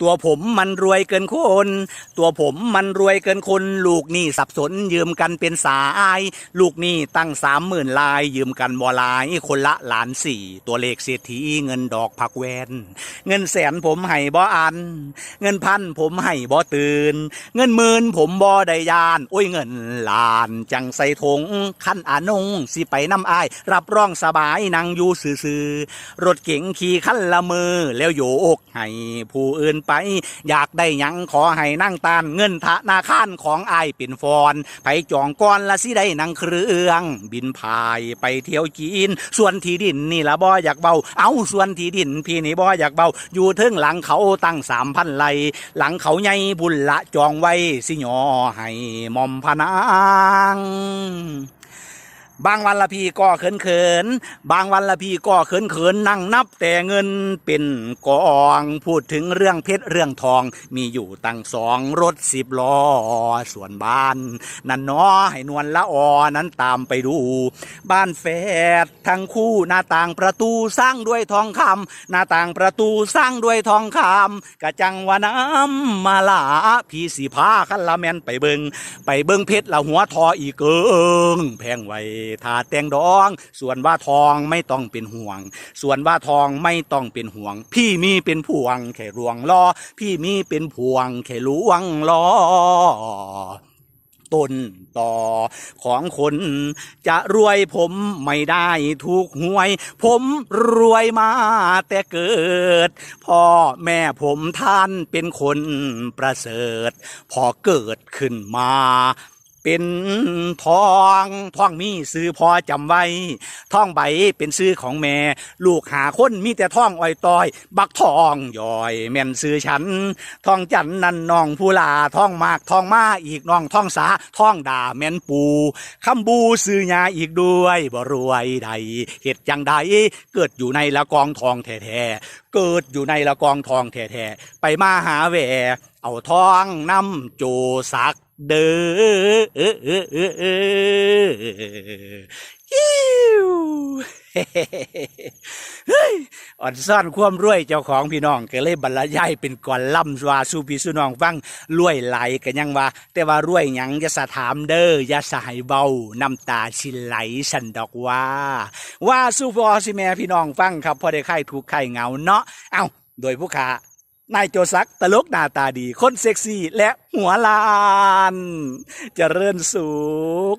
ตัวผมมันรวยเกินคน ตัวผมมันรวยเกินคน ลูกนี่สับสนยืมกันเป็นสายลูกนี่ตั้งสามหมื่นลาย ยืมกันบอลายคนละหลานสี่ ตัวเลขเศรษฐีเงินดอกผักแวนเงินแสนผมให้บ่อัน เงินพันผมให้บ่ตื่น เงินหมื่นผมบ่ได้ยาน โอ้ยเงินล้านจังใส่ถงขั้นอานงสิไปน้ำอาย รับรองสบายนั่งอยู่ซื่อๆรถเก๋งขี่ขั้นละมือแล้วโยกให้ผู้อื่นไป อยากได้หยังขอให้นั่งตานเงินธนาคารของอายเป็นฟอนไปจองก่อนละสิได้นั่งเครื่องบินพายไปเที่ยวจีน ส่วนที่ดินนี่ละบ่อยากเบา เอาส่วนที่ดินพี่นี่บ่อยากเบา อยู่เทิงหลังเขาตั้งสามพันไรหลังเขาใหญ่บุญละจองไว้สิหยอให้มอมพนาง บางวันละพี่ก็เขินเขิน บางวันละพี่ก็เขินเขินนั่งนับแต่เงินเป็นกอง พูดถึงเรื่องเพชรเรื่องทอง มีอยู่ตั้งสองรถสิบล้อส่วนบ้าน นั่นเนอให้นวลละออนั้นตามไปดู บ้านแฝดทั้งคู่หน้าต่างประตูสร้างด้วยทองคำหน้าต่างประตูสร้างด้วยทองคำกะจังวาน้ำมาลาพี่สีพาคันละแมนไปเบิงไปเบิงเพชรละหัวทออีกเกิงแพงไว้ทาแตงดอง ส่วนว่าทองไม่ต้องเป็นห่วง ส่วนว่าทองไม่ต้องเป็นห่วง พี่มีเป็นพวงแค่รวงล้อพี่มีเป็นพวงแค่ลวงล้อต้นต่อของคนจะรวยผมไม่ได้ถูกหวย ผมรวยมาแต่เกิด พ่อแม่ผมท่านเป็นคนประเสริฐ พอเกิดขึ้นมา เป็นทองทองมีซื้อพอจำไว้ทองใบเป็นซื้อของแม่ ลูกหาคนมีแต่ทองอ้อยตอย บักทองย่อย แม่นซื้อฉันทองจันนันน้องผู้ลาทองมากทองมาอีกน้องทองสาทองด่าแม่นปูคำบูซื้อยาอีกด้วยบ่รวยใดเหตุจังใดเกิดอยู่ในละกองทองแท้ๆเกิดอยู่ในละกองทองแท้ๆไปมาหาแหวเอาทองน้ำโจสัก เด้อเฮ้ยอ่อนซ่อนความรวยเจ้าของพี่น้องก็เลยบรรยายเป็นก่อนล่ำว่าสูพี่สู่น้องฟังรวยไหลกันยังว่า แต่ว่ารวยหยังจะสะถามเด้ออย่าสายเบาน้ำตาชินไหลสันดอกว่า ว่าสู่พอสิแม่พี่น้องฟังครับพอได้ไข้ถูกไข้เงาเนาะเอ้าโดยผู้ขานายโจซักตลกหน้าตาดี คนเซ็กซี่และ หัวลานจเจริญสุข